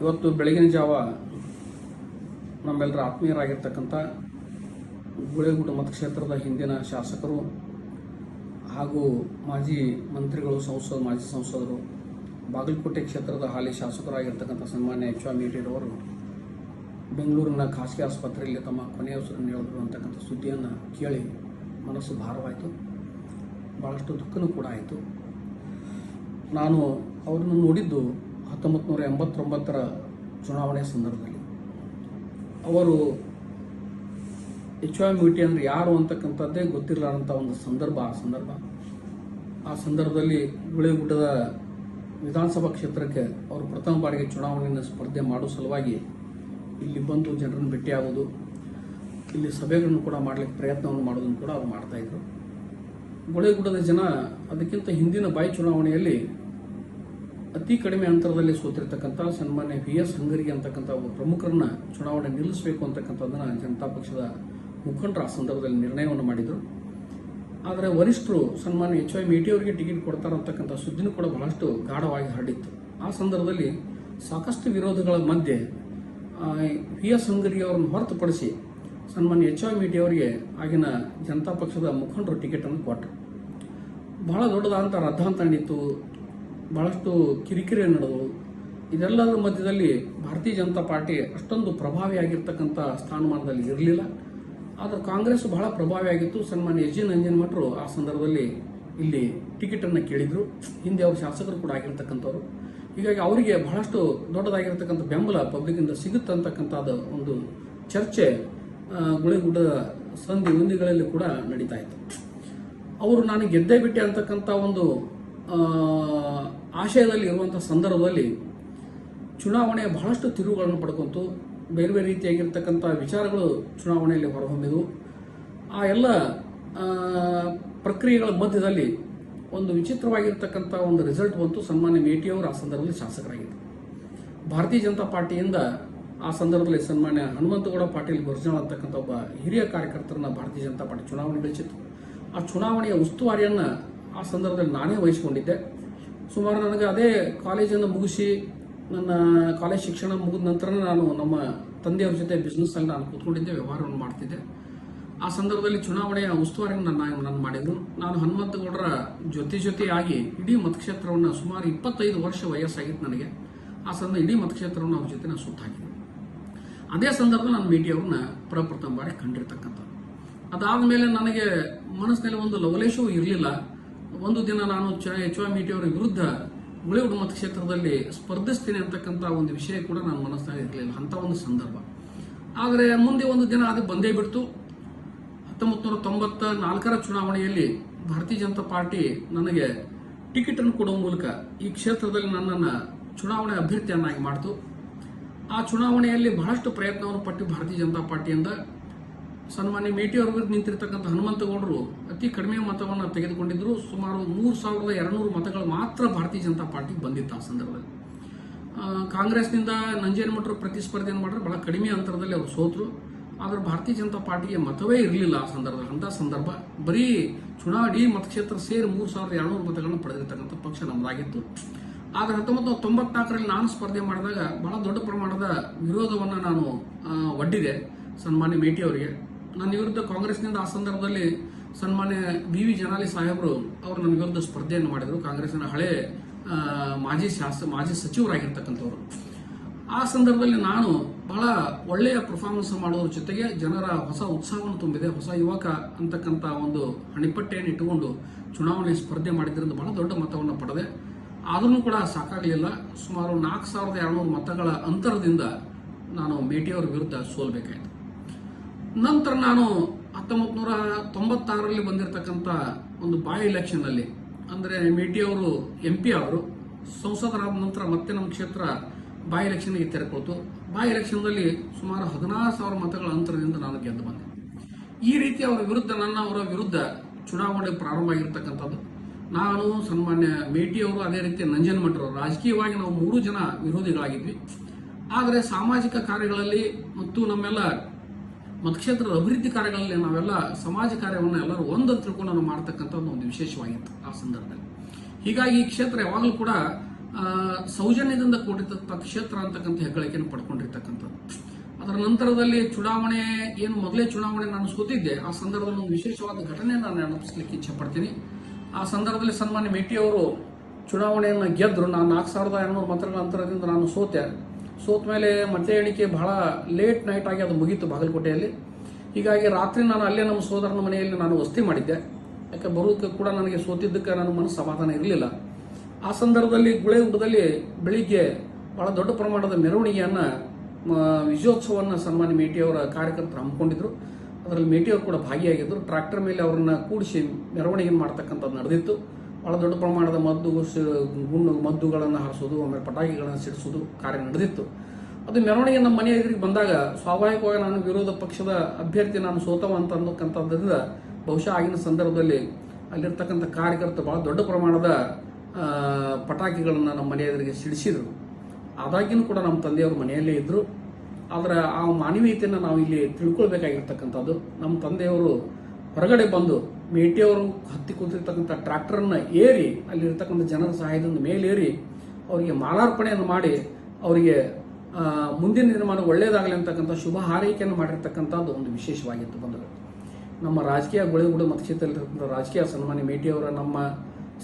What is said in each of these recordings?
ಇವತ್ತು ಬೆಳಗಿನ ಜಾವ ನಮ್ಮೆಲ್ಲರ ಆತ್ಮೀಯರಾಗಿರ್ತಕ್ಕಂಥ ಗುಳೇಗುಡ್ಡ ಮತಕ್ಷೇತ್ರದ ಹಿಂದಿನ ಶಾಸಕರು ಹಾಗೂ ಮಾಜಿ ಮಂತ್ರಿಗಳು, ಸಂಸದ, ಮಾಜಿ ಸಂಸದರು, ಬಾಗಲಕೋಟೆ ಕ್ಷೇತ್ರದ ಹಾಲಿ ಶಾಸಕರಾಗಿರ್ತಕ್ಕಂಥ ಸನ್ಮಾನ್ಯ ಎಚ್ ಅವರು ಬೆಂಗಳೂರಿನ ಖಾಸಗಿ ಆಸ್ಪತ್ರೆಯಲ್ಲಿ ತಮ್ಮ ಕೊನೆಯ ಉಸಿರನ್ನು ಹೇಳಿದ್ರು ಅಂತಕ್ಕಂಥ ಸುದ್ದಿಯನ್ನು ಕೇಳಿ ಮನಸ್ಸು ಭಾರವಾಯಿತು. ಭಾಳಷ್ಟು ದುಃಖನೂ ಕೂಡ ಆಯಿತು. ನಾನು ಅವರನ್ನು ನೋಡಿದ್ದು ಹತ್ತೊಂಬತ್ತು ನೂರ ಎಂಬತ್ತೊಂಬತ್ತರ ಚುನಾವಣೆ ಸಂದರ್ಭದಲ್ಲಿ. ಅವರು ಎಚ್ ಮಿಟಿ ಅಂದರೆ ಯಾರು ಅಂತಕ್ಕಂಥದ್ದೇ ಗೊತ್ತಿರಲಾರಂಥ ಒಂದು ಸಂದರ್ಭ, ಆ ಸಂದರ್ಭ. ಆ ಸಂದರ್ಭದಲ್ಲಿ ಗುಳಿಗುಡ್ಡದ ವಿಧಾನಸಭಾ ಕ್ಷೇತ್ರಕ್ಕೆ ಅವರು ಪ್ರಥಮ ಬಾರಿಗೆ ಚುನಾವಣೆಯನ್ನು ಸ್ಪರ್ಧೆ ಮಾಡೋ ಸಲುವಾಗಿ ಇಲ್ಲಿ ಬಂದು ಜನರನ್ನು ಭೇಟಿಯಾಗೋದು, ಇಲ್ಲಿ ಸಭೆಗಳನ್ನು ಕೂಡ ಮಾಡಲಿಕ್ಕೆ ಪ್ರಯತ್ನವನ್ನು ಮಾಡೋದನ್ನು ಕೂಡ ಅವ್ರು ಮಾಡ್ತಾಯಿದ್ರು ಗುಳಿಗುಡ್ಡದ ಜನ ಅದಕ್ಕಿಂತ ಹಿಂದಿನ ಬಾಯಿ ಚುನಾವಣೆಯಲ್ಲಿ ಅತಿ ಕಡಿಮೆ ಅಂತರದಲ್ಲಿ ಸೋತಿರ್ತಕ್ಕಂಥ ಸನ್ಮಾನ್ಯ ವಿ ಎಸ್ ಹಂಗರಿಗೆ ಅಂತಕ್ಕಂಥ ಪ್ರಮುಖರನ್ನ ಚುನಾವಣೆ ನಿಲ್ಲಿಸಬೇಕು ಅಂತಕ್ಕಂಥದ್ದನ್ನ ಜನತಾ ಪಕ್ಷದ ಮುಖಂಡರು ಆ ಸಂದರ್ಭದಲ್ಲಿ ನಿರ್ಣಯವನ್ನು ಮಾಡಿದರು. ಆದರೆ ವರಿಷ್ಠರು ಸನ್ಮಾನ್ಯ ಎಚ್ ವೈ ಮೇಟಿ ಅವರಿಗೆ ಟಿಕೆಟ್ ಕೊಡ್ತಾರಂತಕ್ಕಂಥ ಸುದ್ದಿನೂ ಕೂಡ ಬಹಳಷ್ಟು ಗಾಢವಾಗಿ ಹರಡಿತ್ತು. ಆ ಸಂದರ್ಭದಲ್ಲಿ ಸಾಕಷ್ಟು ವಿರೋಧಗಳ ಮಧ್ಯೆ ವಿ ಎಸ್ ಹಂಗರಿ ಅವರನ್ನು ಹೊರತುಪಡಿಸಿ ಸನ್ಮಾನ್ಯ ಎಚ್ ವೈ ಮೇಟಿ ಅವರಿಗೆ ಆಗಿನ ಜನತಾ ಪಕ್ಷದ ಮುಖಂಡರು ಟಿಕೆಟನ್ನು ಕೊಟ್ಟರು ಬಹಳ ದೊಡ್ಡದಾದಂಥ ರದ್ದಾಂತ ನಡೀತು ಬಹಳಷ್ಟು ಕಿರಿಕಿರಿ ನಡೆದವು. ಇದೆಲ್ಲದರ ಮಧ್ಯದಲ್ಲಿ ಭಾರತೀಯ ಜನತಾ ಪಾರ್ಟಿ ಅಷ್ಟೊಂದು ಪ್ರಭಾವಿಯಾಗಿರ್ತಕ್ಕಂಥ ಸ್ಥಾನಮಾನದಲ್ಲಿ ಇರಲಿಲ್ಲ. ಆದರೆ ಕಾಂಗ್ರೆಸ್ ಬಹಳ ಪ್ರಭಾವಿಯಾಗಿತ್ತು ಸನ್ಮಾನ್ಯ ಎಸ್ ಜಿ ನಂಜನಮಠರು ಆ ಸಂದರ್ಭದಲ್ಲಿ ಇಲ್ಲಿ ಟಿಕೆಟನ್ನು ಕೇಳಿದ್ರು. ಹಿಂದೆ ಅವರು ಶಾಸಕರು ಕೂಡ ಆಗಿರ್ತಕ್ಕಂಥವ್ರು. ಹೀಗಾಗಿ ಅವರಿಗೆ ಬಹಳಷ್ಟು ದೊಡ್ಡದಾಗಿರ್ತಕ್ಕಂಥ ಬೆಂಬಲ ಪಬ್ಲಿಕ್ಕಿಂದ ಸಿಗುತ್ತಂತಕ್ಕಂಥದ್ದು ಒಂದು ಚರ್ಚೆ ಗುಳಿಗುಡ್ಡ ಸಂಧಿ ಹೊಂದಿಗಳಲ್ಲಿ ಕೂಡ ನಡೀತಾ ಇತ್ತು. ಅವರು ನಾನು ಗೆದ್ದೇ ಬಿಟ್ಟೆ ಅಂತಕ್ಕಂಥ ಒಂದು ಆಶಯದಲ್ಲಿ ಇರುವಂಥ ಸಂದರ್ಭದಲ್ಲಿ ಚುನಾವಣೆ ಬಹಳಷ್ಟು ತಿರುವುಗಳನ್ನು ಪಡ್ಕೊಂತು. ಬೇರೆ ಬೇರೆ ರೀತಿಯಾಗಿರ್ತಕ್ಕಂಥ ವಿಚಾರಗಳು ಚುನಾವಣೆಯಲ್ಲಿ ಹೊರಹೊಮ್ಮಿದವು. ಆ ಎಲ್ಲ ಪ್ರಕ್ರಿಯೆಗಳ ಮಧ್ಯದಲ್ಲಿ ಒಂದು ವಿಚಿತ್ರವಾಗಿರ್ತಕ್ಕಂಥ ಒಂದು ರಿಸಲ್ಟ್ ಬಂತು. ಸನ್ಮಾನ್ಯ ಮೇಟಿಯವರು ಆ ಸಂದರ್ಭದಲ್ಲಿ ಶಾಸಕರಾಗಿದ್ದರು. ಭಾರತೀಯ ಜನತಾ ಪಾರ್ಟಿಯಿಂದ ಆ ಸಂದರ್ಭದಲ್ಲಿ ಸನ್ಮಾನ್ಯ ಹನುಮಂತಗೌಡ ಪಾಟೀಲ್ ಗುರ್ಜಾಳ ಅಂತಕ್ಕಂಥ ಒಬ್ಬ ಹಿರಿಯ ಕಾರ್ಯಕರ್ತರನ್ನ ಭಾರತೀಯ ಜನತಾ ಪಾರ್ಟಿ ಚುನಾವಣೆ ಗಳಿಸಿತ್ತು ಆ ಚುನಾವಣೆಯ ಉಸ್ತುವಾರಿಯನ್ನು ಆ ಸಂದರ್ಭದಲ್ಲಿ ನಾನೇ ವಹಿಸಿಕೊಂಡಿದ್ದೆ. ಸುಮಾರು ನನಗೆ ಅದೇ ಕಾಲೇಜನ್ನು ಮುಗಿಸಿ, ನನ್ನ ಕಾಲೇಜ್ ಶಿಕ್ಷಣ ಮುಗಿದ ನಂತರ ನಾನು ನಮ್ಮ ತಂದೆಯವ್ರ ಜೊತೆ ಬಿಸ್ನೆಸ್ಸಲ್ಲಿ ನಾನು ಕೂತ್ಕೊಂಡಿದ್ದೆ, ವ್ಯವಹಾರವನ್ನು ಮಾಡ್ತಿದ್ದೆ. ಆ ಸಂದರ್ಭದಲ್ಲಿ ಚುನಾವಣೆಯ ಉಸ್ತುವಾರಿಯನ್ನು ನನ್ನ ನಾನು ಮಾಡಿದ್ರು. ನಾನು ಹನುಮಂತಗೌಡರ ಜೊತೆ ಜೊತೆಯಾಗಿ ಇಡೀ ಮತಕ್ಷೇತ್ರವನ್ನು ಸುಮಾರು ಇಪ್ಪತ್ತೈದು ವರ್ಷ ವಯಸ್ಸಾಗಿತ್ತು ನನಗೆ. ಆ ಸಂದರ್ಭ ಇಡೀ ಮತಕ್ಷೇತ್ರವನ್ನು ಅವ್ರ ಜೊತೆ ನಾನು ಸುತ್ತ ಹಾಕಿದ್ದೆ ಅದೇ ಸಂದರ್ಭದಲ್ಲಿ ನಾನು ಭೇಟಿ ಅವ್ರನ್ನ ಪ್ರಪ್ರಥಮ ಬಾರಿ ಕಂಡಿರ್ತಕ್ಕಂಥ ಅದಾದ ಮೇಲೆ ನನಗೆ ಮನಸ್ಸಿನಲ್ಲಿ ಒಂದು ಲವಲೇಶವೂ ಇರಲಿಲ್ಲ. ಒಂದು ದಿನ ನಾನು ಚ ಎಚ್ ವೈ ಮೇಟಿ ಅವರ ವಿರುದ್ಧ ಮತ ಮತಕ್ಷೇತ್ರದಲ್ಲಿ ಸ್ಪರ್ಧಿಸ್ತೀನಿ ಅಂತಕ್ಕಂಥ ಒಂದು ವಿಷಯ ಕೂಡ ನನ್ನ ಮನಸ್ಸಿನಲ್ಲಿ ಇರಲಿಲ್ಲ, ಅಂಥ ಒಂದು ಸಂದರ್ಭ. ಆದರೆ ಮುಂದೆ ಒಂದು ದಿನ ಅದು ಬಂದೇ ಬಿಡ್ತು. ಹತ್ತೊಂಬತ್ತು ನೂರ ತೊಂಬತ್ತ ನಾಲ್ಕರ ಚುನಾವಣೆಯಲ್ಲಿ ಭಾರತೀಯ ಜನತಾ ಪಾರ್ಟಿ ನನಗೆ ಟಿಕೆಟ್ ಅನ್ನು ಕೊಡುವ ಮೂಲಕ ಈ ಕ್ಷೇತ್ರದಲ್ಲಿ ನನ್ನನ್ನು ಚುನಾವಣೆ ಅಭ್ಯರ್ಥಿಯನ್ನಾಗಿ ಮಾಡಿತು. ಆ ಚುನಾವಣೆಯಲ್ಲಿ ಬಹಳಷ್ಟು ಪ್ರಯತ್ನವನ್ನು ಪಟ್ಟು ಭಾರತೀಯ ಜನತಾ ಪಾರ್ಟಿಯಿಂದ ಸನ್ಮಾನ್ಯ ಮೇಟಿ ಅವರ ವಿರುದ್ಧ ನಿಂತಿರ್ತಕ್ಕಂಥ ಹನುಮಂತಗೌಡರು ಅತಿ ಕಡಿಮೆ ಮತವನ್ನು ತೆಗೆದುಕೊಂಡಿದ್ರು ಸುಮಾರು ಮೂರು ಸಾವಿರದ ಎರಡುನೂರು ಮತಗಳು ಮಾತ್ರ ಭಾರತೀಯ ಜನತಾ ಪಾರ್ಟಿಗೆ ಬಂದಿತ್ತು ಆ ಸಂದರ್ಭದಲ್ಲಿ. ಕಾಂಗ್ರೆಸ್ನಿಂದ ನಂಜೇನಮಠರು ಪ್ರತಿಸ್ಪರ್ಧೆಯನ್ನು ಮಾಡಿದ್ರೆ ಬಹಳ ಕಡಿಮೆ ಅಂತರದಲ್ಲಿ ಅವರು ಸೋತರು. ಆದರೆ ಭಾರತೀಯ ಜನತಾ ಪಾರ್ಟಿಗೆ ಮತವೇ ಇರಲಿಲ್ಲ ಆ ಸಂದರ್ಭದಲ್ಲಿ ಅಂಥ ಸಂದರ್ಭ. ಬರೀ ಚುನಾವಣೆ ಮತಕ್ಷೇತ್ರ ಸೇರಿ ಮೂರು ಸಾವಿರದ ಎರಡುನೂರು ಮತಗಳನ್ನು ಪಡೆದಿರ್ತಕ್ಕಂಥ ಪಕ್ಷ ನಮ್ಮದಾಗಿತ್ತು ಆದರೆ ಹತ್ತೊಂಬತ್ತು ನೂರ ತೊಂಬತ್ನಾಲ್ಕರಲ್ಲಿ ನಾನು ಸ್ಪರ್ಧೆ ಮಾಡಿದಾಗ ಬಹಳ ದೊಡ್ಡ ಪ್ರಮಾಣದ ವಿರೋಧವನ್ನು ನಾನು ಒಡ್ಡಿದೆ ಸನ್ಮಾನ್ಯ ಮೇಟಿ ಅವರಿಗೆ. ನನ್ನ ವಿರುದ್ಧ ಕಾಂಗ್ರೆಸ್ನಿಂದ ಆ ಸಂದರ್ಭದಲ್ಲಿ ಸನ್ಮಾನ್ಯ ಬಿ ವಿ ಜನಾಲಿ ಸಾಹೇಬರು ಅವರು ನನ್ನ ವಿರುದ್ಧ ಸ್ಪರ್ಧೆಯನ್ನು ಮಾಡಿದರು. ಕಾಂಗ್ರೆಸ್ನ ಹಳೆ ಮಾಜಿ ಶಾಸ, ಮಾಜಿ ಸಚಿವರಾಗಿರ್ತಕ್ಕಂಥವ್ರು. ಆ ಸಂದರ್ಭದಲ್ಲಿ ನಾನು ಬಹಳ ಒಳ್ಳೆಯ ಪರ್ಫಾರ್ಮೆನ್ಸ್ ಮಾಡೋದ್ರ ಜೊತೆಗೆ ಜನರ ಹೊಸ ಉತ್ಸಾಹವನ್ನು ತುಂಬಿದೆ. ಹೊಸ ಯುವಕ ಅಂತಕ್ಕಂಥ ಒಂದು ಹಣಿಪಟ್ಟೆಯನ್ನು ಇಟ್ಟುಕೊಂಡು ಚುನಾವಣೆ ಸ್ಪರ್ಧೆ ಮಾಡಿದ್ದರಿಂದ ಬಹಳ ದೊಡ್ಡ ಮತವನ್ನು ಪಡೆದೆ. ಆದರೂ ಕೂಡ ಸಾಕಾಗಲಿಲ್ಲ. ಸುಮಾರು ನಾಲ್ಕು ಸಾವಿರದ ಎರಡುನೂರು ಮತಗಳ ಅಂತರದಿಂದ ನಾನು ಮೇಟಿಯವರ ವಿರುದ್ಧ ಸೋಲ್ಬೇಕಾಯಿತು. ನಂತರ ನಾನು ಹತ್ತೊಂಬತ್ತು ನೂರ ತೊಂಬತ್ತಾರರಲ್ಲಿ ಬಂದಿರತಕ್ಕಂಥ ಒಂದು ಬಾಯ್ ಎಲೆಕ್ಷನ್ನಲ್ಲಿ ಅಂದರೆ ಮೇಟಿ ಅವರು ಎಂ ಪಿ ಅವರು, ಸಂಸದರಾದ ನಂತರ ಮತ್ತೆ ನಮ್ಮ ಕ್ಷೇತ್ರ ಬಾಯ್ ಎಲೆಕ್ಷನ್ಗೆ ತೆರೆಕೊಳ್ತು. ಬಾಯ್ ಎಲೆಕ್ಷನ್ದಲ್ಲಿ ಸುಮಾರು ಹದಿನಾರು ಸಾವಿರ ಮತಗಳ ಅಂತರದಿಂದ ನಾನು ಗೆದ್ದು ಬಂದೆ. ಈ ರೀತಿ ಅವರ ವಿರುದ್ಧ, ನನ್ನ ಅವರ ವಿರುದ್ಧ ಚುನಾವಣೆ ಪ್ರಾರಂಭ ಆಗಿರ್ತಕ್ಕಂಥದ್ದು. ನಾನು ಸನ್ಮಾನ್ಯ ಮೇಟಿ ಅವರು, ಅದೇ ರೀತಿ ನಂಜನಮಠರು ರಾಜಕೀಯವಾಗಿ ನಾವು ಮೂರು ಜನ ವಿರೋಧಿಗಳಾಗಿದ್ವಿ. ಆದರೆ ಸಾಮಾಜಿಕ ಕಾರ್ಯಗಳಲ್ಲಿ ಮತ್ತು ನಮ್ಮೆಲ್ಲ ಮತಕ್ಷೇತ್ರದ ಅಭಿವೃದ್ಧಿ ಕಾರ್ಯಗಳಲ್ಲಿ ನಾವೆಲ್ಲ ಸಮಾಜ ಕಾರ್ಯವನ್ನು ಎಲ್ಲರೂ ಒಂದಂತ ತಿಳ್ಕೊಂಡು ನಾವು ಮಾಡ್ತಕ್ಕಂಥದ್ದು ಒಂದು ವಿಶೇಷವಾಗಿತ್ತು ಆ ಸಂದರ್ಭದಲ್ಲಿ. ಹೀಗಾಗಿ ಈ ಕ್ಷೇತ್ರ ಯಾವಾಗಲೂ ಕೂಡ ಸೌಜನ್ಯದಿಂದ ಕೂಡಿರ್ತಕ್ಕ ಕ್ಷೇತ್ರ ಅಂತಕ್ಕಂಥ ಹೆಗ್ಗಳಿಕೆಯನ್ನು ಪಡ್ಕೊಂಡಿರ್ತಕ್ಕಂಥದ್ದು. ಅದರ ನಂತರದಲ್ಲಿ ಚುನಾವಣೆ, ಏನು ಮೊದಲೇ ಚುನಾವಣೆ ನಾನು ಸೋತಿದ್ದೆ ಆ ಸಂದರ್ಭದಲ್ಲಿ ಒಂದು ವಿಶೇಷವಾದ ಘಟನೆ ನಾನು ನೆನಪಿಸ್ಲಿಕ್ಕೆ ಇಚ್ಛೆ ಪಡ್ತೀನಿ. ಆ ಸಂದರ್ಭದಲ್ಲಿ ಸನ್ಮಾನ್ಯ ಮೇಟಿಯವರು ಚುನಾವಣೆಯನ್ನು ಗೆದ್ದರು ನಾನು ನಾಲ್ಕು ಸಾವಿರದ ಎರಡುನೂರು ಮತಗಳ ಅಂತರದಿಂದ ನಾನು ಸೋತೆ. ಸೋತ ಮೇಲೆ ಮತ್ತೆ ಎಣಿಕೆ ಬಹಳ ಲೇಟ್ ನೈಟ್ ಆಗಿ ಅದು ಮುಗೀತು ಬಾಗಲಕೋಟೆಯಲ್ಲಿ. ಹೀಗಾಗಿ ರಾತ್ರಿ ನಾನು ಅಲ್ಲೇ ನಮ್ಮ ಸೋದರನ ಮನೆಯಲ್ಲಿ ನಾನು ವಸತಿ ಮಾಡಿದ್ದೆ. ಯಾಕೆ ಬರೋದಕ್ಕೆ ಕೂಡ ನನಗೆ ಸೋತಿದ್ದಕ್ಕೆ ನನ್ನ ಮನಸ್ಸು ಸಮಾಧಾನ ಇರಲಿಲ್ಲ. ಆ ಸಂದರ್ಭದಲ್ಲಿ ಗುಳೆಗುಡ್ಡದಲ್ಲಿ ಬೆಳಿಗ್ಗೆ ಬಹಳ ದೊಡ್ಡ ಪ್ರಮಾಣದ ಮೆರವಣಿಗೆಯನ್ನು ವಿಜಯೋತ್ಸವವನ್ನು ಸನ್ಮಾನ್ಯ ಮೇಟಿಯವರ ಕಾರ್ಯಕರ್ತರು ಹಮ್ಮಿಕೊಂಡಿದ್ರು. ಅದರಲ್ಲಿ ಮೇಟಿಯವರು ಕೂಡ ಭಾಗಿಯಾಗಿದ್ದರು. ಟ್ರ್ಯಾಕ್ಟರ್ ಮೇಲೆ ಅವರನ್ನ ಕೂಡಿಸಿ ಮೆರವಣಿಗೆ ಮಾಡ್ತಕ್ಕಂಥದ್ದು ನಡೆದಿತ್ತು. ಬಹಳ ದೊಡ್ಡ ಪ್ರಮಾಣದ ಮದ್ದು ಗುಣ್ಣು ಮದ್ದುಗಳನ್ನು ಹಾರಿಸೋದು, ಆಮೇಲೆ ಪಟಾಕಿಗಳನ್ನು ಸಿಡಿಸೋದು ಕಾರ್ಯ ನಡೆದಿತ್ತು. ಅದು ಮೆರವಣಿಗೆ ನಮ್ಮ ಮನೆಯ ಎದುರಿಗೆ ಬಂದಾಗ ಸ್ವಾಭಾವಿಕವಾಗಿ ನಾನು ವಿರೋಧ ಪಕ್ಷದ ಅಭ್ಯರ್ಥಿ ನಾನು ಸೋತವ ಅಂತ ಅನ್ನೋಕ್ಕಂಥದ್ದರಿಂದ ಬಹುಶಃ ಆಗಿನ ಸಂದರ್ಭದಲ್ಲಿ ಅಲ್ಲಿರ್ತಕ್ಕಂಥ ಕಾರ್ಯಕರ್ತರು ಬಹಳ ದೊಡ್ಡ ಪ್ರಮಾಣದ ಪಟಾಕಿಗಳನ್ನು ನಮ್ಮ ಮನೆಯ ಎದುರಿಗೆ ಸಿಡಿಸಿದರು. ಆದಾಗಿನೂ ಕೂಡ ನಮ್ಮ ತಂದೆಯವರು ಮನೆಯಲ್ಲೇ ಇದ್ದರು ಆದರೆ ಆ ಮಾನವೀಯತೆಯನ್ನು ನಾವು ಇಲ್ಲಿ ತಿಳ್ಕೊಳ್ಬೇಕಾಗಿರ್ತಕ್ಕಂಥದ್ದು ನಮ್ಮ ತಂದೆಯವರು ಹೊರಗಡೆ ಬಂದು ಮೇಟಿಯವರು ಹತ್ತಿ ಕೂತಿರ್ತಕ್ಕಂಥ ಟ್ರ್ಯಾಕ್ಟರ್ನ ಏರಿ, ಅಲ್ಲಿರ್ತಕ್ಕಂಥ ಜನರ ಸಹಾಯದಿಂದ ಮೇಲೇರಿ ಅವರಿಗೆ ಮಾಲಾರ್ಪಣೆಯನ್ನು ಮಾಡಿ ಅವರಿಗೆ ಮುಂದಿನ ನಿರ್ಮಾಣ ಒಳ್ಳೆಯದಾಗಲಿ ಅಂತಕ್ಕಂಥ ಶುಭ ಹಾರೈಕೆಯನ್ನು ಮಾಡಿರ್ತಕ್ಕಂಥದ್ದು ಒಂದು ವಿಶೇಷವಾಗಿತ್ತು ಬಂಧುಗಳು ನಮ್ಮ ರಾಜಕೀಯ ಗುಳೆಗುಡು ಮತಕ್ಷೇತ್ರದಲ್ಲಿರ್ತಕ್ಕಂಥ ರಾಜಕೀಯ ಸನ್ಮಾನ್ಯ ಮೇಟಿಯವರ ನಮ್ಮ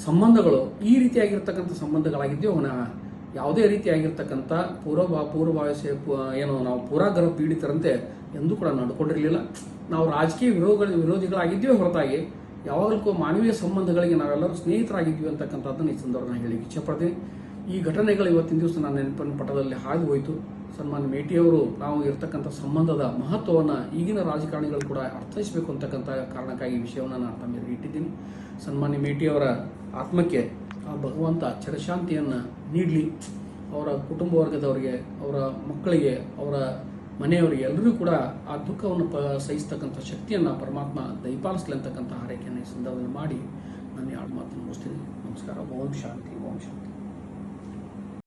ಸಂಬಂಧಗಳು ಈ ರೀತಿಯಾಗಿರ್ತಕ್ಕಂಥ ಸಂಬಂಧಗಳಾಗಿದ್ದೆಯೋ ಅವನ ಯಾವುದೇ ರೀತಿಯಾಗಿರ್ತಕ್ಕಂಥ ಪೂರ್ವ ಪೂರ್ವಭಾವಿ ಏನು ನಾವು ಪೂರಾಗ್ರಹ ಪೀಡಿತರಂತೆ ಎಂದೂ ಕೂಡ ನಡ್ಕೊಂಡಿರಲಿಲ್ಲ ನಾವು ರಾಜಕೀಯ ವಿರೋಧ ವಿರೋಧಿಗಳಾಗಿದ್ದೇವೆ ಹೊರತಾಗಿ ಯಾವಾಗಲೂ ಮಾನವೀಯ ಸಂಬಂಧಗಳಿಗೆ ನಾವೆಲ್ಲರೂ ಸ್ನೇಹಿತರಾಗಿದ್ದೀವಿ ಅಂತಕ್ಕಂಥದ್ದನ್ನು ಈ ಸಂದರ್ಭ ಹೇಳಿಕ್ಕೆ ಇಚ್ಛೆಪಡ್ತೀನಿ. ಈ ಘಟನೆಗಳು ಇವತ್ತಿನ ದಿವಸ ನನ್ನ ನೆನಪಿನ ಪಟದಲ್ಲಿ ಹಾದು ಹೋಯಿತು. ಸನ್ಮಾನ್ಯ ಮೇಟಿಯವರು ನಾವು ಇರತಕ್ಕಂಥ ಸಂಬಂಧದ ಮಹತ್ವವನ್ನು ಈಗಿನ ರಾಜಕಾರಣಿಗಳು ಕೂಡ ಅರ್ಥೈಸಬೇಕು ಅಂತಕ್ಕಂಥ ಕಾರಣಕ್ಕಾಗಿ ವಿಷಯವನ್ನು ನಾನು ತಮ್ಮ ಇಟ್ಟಿದ್ದೀನಿ. ಸನ್ಮಾನ್ಯ ಮೇಟಿಯವರ ಆತ್ಮಕ್ಕೆ ಆ ಭಗವಂತ ಚರಶಾಂತಿಯನ್ನು ನೀಡಲಿ. ಅವರ ಕುಟುಂಬ ವರ್ಗದವರಿಗೆ, ಅವರ ಮಕ್ಕಳಿಗೆ, ಅವರ ಮನೆಯವರಿಗೆ ಎಲ್ಲರೂ ಕೂಡ ಆ ದುಃಖವನ್ನು ಪ, ಸಹಿಸ್ತಕ್ಕಂಥ ಶಕ್ತಿಯನ್ನು ಪರಮಾತ್ಮ ದಯಪಾಲಿಸಲಿ ಅಂತಕ್ಕಂಥ ಹಾರೈಕೆಯನ್ನು ಈ ಸಂದರ್ಭದಲ್ಲಿ ಮಾಡಿ ನಾನು ಎರಡು ಮಾತನ್ನು ಮುಗಿಸ್ತೀನಿ. ನಮಸ್ಕಾರ. ಓಂ ಶಾಂತಿ. ಓಂ ಶಾಂತಿ.